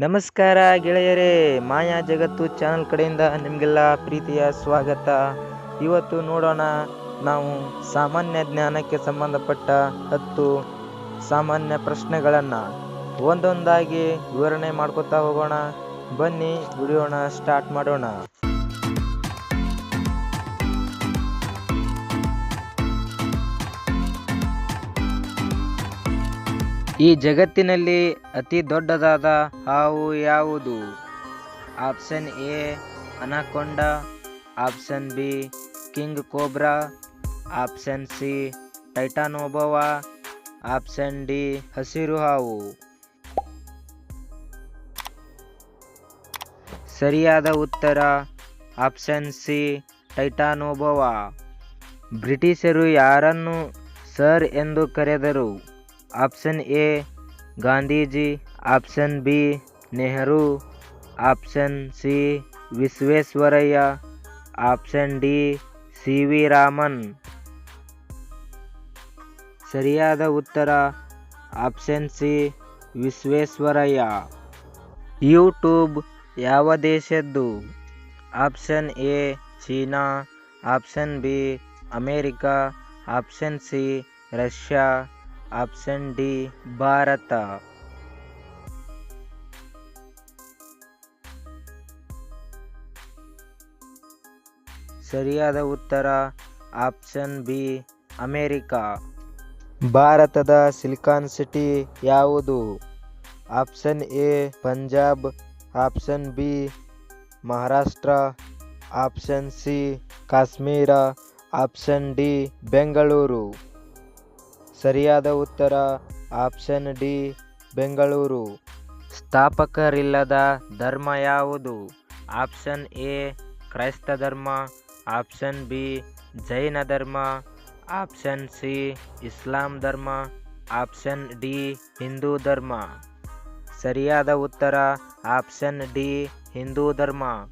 ನಮಸ್ಕಾರ ಗೆಳೆಯರೇ, ಮಾಯಾ ಜಗತ್ತು ಚಾನಲ್ ಕಡೆಯಿಂದ ನಿಮಗೆಲ್ಲ ಪ್ರೀತಿಯ ಸ್ವಾಗತ. ಇವತ್ತು ನೋಡೋಣ ನಾವು ಸಾಮಾನ್ಯ ಜ್ಞಾನಕ್ಕೆ ಸಂಬಂಧಪಟ್ಟ ಹತ್ತು ಸಾಮಾನ್ಯ ಪ್ರಶ್ನೆಗಳನ್ನು. ಒಂದೊಂದಾಗಿ ವಿವರಣೆ ಮಾಡ್ಕೋತಾ ಹೋಗೋಣ. ಬನ್ನಿ, ವಿಡಿಯೋನ ಸ್ಟಾರ್ಟ್ ಮಾಡೋಣ. ಈ ಜಗತ್ತಿನಲ್ಲಿ ಅತಿ ದೊಡ್ಡದಾದ ಹಾವು ಯಾವುದು? Option A, anaconda. Option B, king cobra. Option C, titanoboa. Option D, ಹಸಿರು ಹಾವು. ಸರಿಯಾದ ಉತ್ತರ, ಆಪ್ಷನ್ ಸಿ, ಟೈಟಾನೋಬವ. ಬ್ರಿಟಿಷರು ಯಾರನ್ನು ಸರ್ ಎಂದು ಕರೆದರು? Option A Gandhiji option B Nehru option C Visvesvaraya option D C V Raman ಸರಿಯಾದ ಉತ್ತರ ಆಪ್ಷನ್ ಸಿ ವಿಶ್ವೇಶ್ವರಯ್ಯ ಯೂಟ್ಯೂಬ್ ಯಾವ ದೇಶದ್ದು option A China option B America option C Russia option D, Bharat. ಸರಿಯಾದ ಉತ್ತರ, option B, America. ಭಾರತದ silicon city ಯಾವುದು? Option A, Punjab. Option B, Maharashtra. Option C, Kashmir. Option D, Bengaluru. ಸರಿಯಾದ ಉತ್ತರ, option D, Bengaluru. ಸ್ಥಾಪಕರಿಲ್ಲದ ಧರ್ಮ ಯಾವುದು? Option A, ಕ್ರೈಸ್ತ ಧರ್ಮ. ಆಪ್ಷನ್ ಬಿ, ಜೈನ ಧರ್ಮ. ಆಪ್ಷನ್ ಸಿ, ಇಸ್ಲಾಂ ಧರ್ಮ. ಆಪ್ಷನ್ ಡಿ, ಹಿಂದೂ ಧರ್ಮ. ಸರಿಯಾದ ಉತ್ತರ, ಆಪ್ಷನ್ ಡಿ, ಹಿಂದೂ ಧರ್ಮ.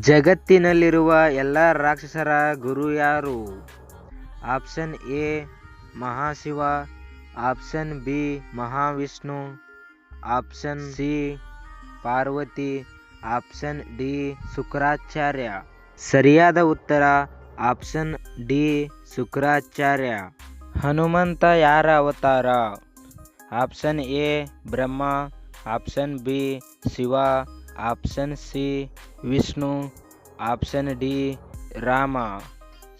ಜಗತ್ತಿನಲ್ಲಿರುವ ಎಲ್ಲ ರಾಕ್ಷಸರ ಗುರು ಯಾರು? Option A Mahashiva option B Mahavishnu option C Parvati option D Shukracharya ಸರಿಯಾದ ಉತ್ತರ ಆಪ್ಷನ್ ಡಿ ಶುಕ್ರಾಚಾರ್ಯ ಹನುಮಂತ ಯಾರ ಅವತಾರ option A Brahma option B Shiva option C Vishnu option D Rama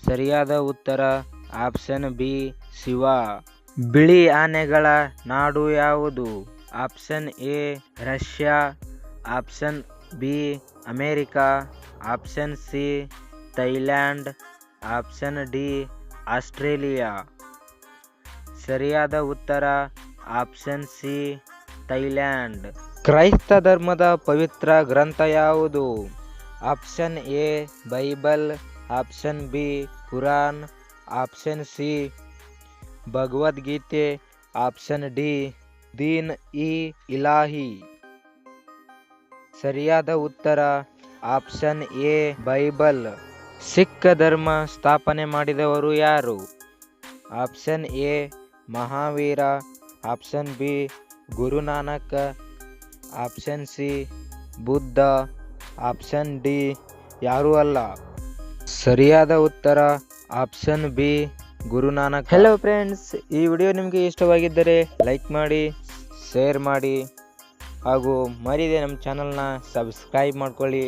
ಸರಿಯಾದ ಉತ್ತರ, ಆಪ್ಷನ್ ಬಿ, ಶಿವ. ಬಿಳಿ ಆನೆಗಳ ನಾಡು ಯಾವುದು? Option A, Russia. Option B, America. Option C, Thailand. Option D, Australia. ಸರಿಯಾದ ಉತ್ತರ, ಆಪ್ಷನ್ ಸಿ, ಥೈಲ್ಯಾಂಡ್. ಕ್ರೈಸ್ತ ಧರ್ಮದ ಪವಿತ್ರ ಗ್ರಂಥ ಯಾವುದು? Option A, Bible. Option B, Quran. Option C, Bhagavad Gita. Option D, Din i Ilahi. ಸರಿಯಾದ ಉತ್ತರ, ಆಪ್ಷನ್ ಎ, ಬೈಬಲ್. ಸಿಖ್ ಧರ್ಮ ಸ್ಥಾಪನೆ ಮಾಡಿದವರು ಯಾರು? Option A, Mahavira. Option B, Guru Nanak. Option C, Buddha. Option D, ಯಾರೂ ಅಲ್ಲ. ಸರಿಯಾದ ಉತ್ತರ option B Guru Nanak. Hello friends ಈ ವಿಡಿಯೋ ನಿಮಗೆ ಇಷ್ಟವಾಗಿದ್ದರೆ ಲೈಕ್ ಮಾಡಿ ಶೇರ್ ಮಾಡಿ, ಹಾಗೂ ಮರಿದೆ ನಮ್ಮ ಚಾನಲ್ನ ಸಬ್ಸ್ಕ್ರೈಬ್ ಮಾಡ್ಕೊಳ್ಳಿ.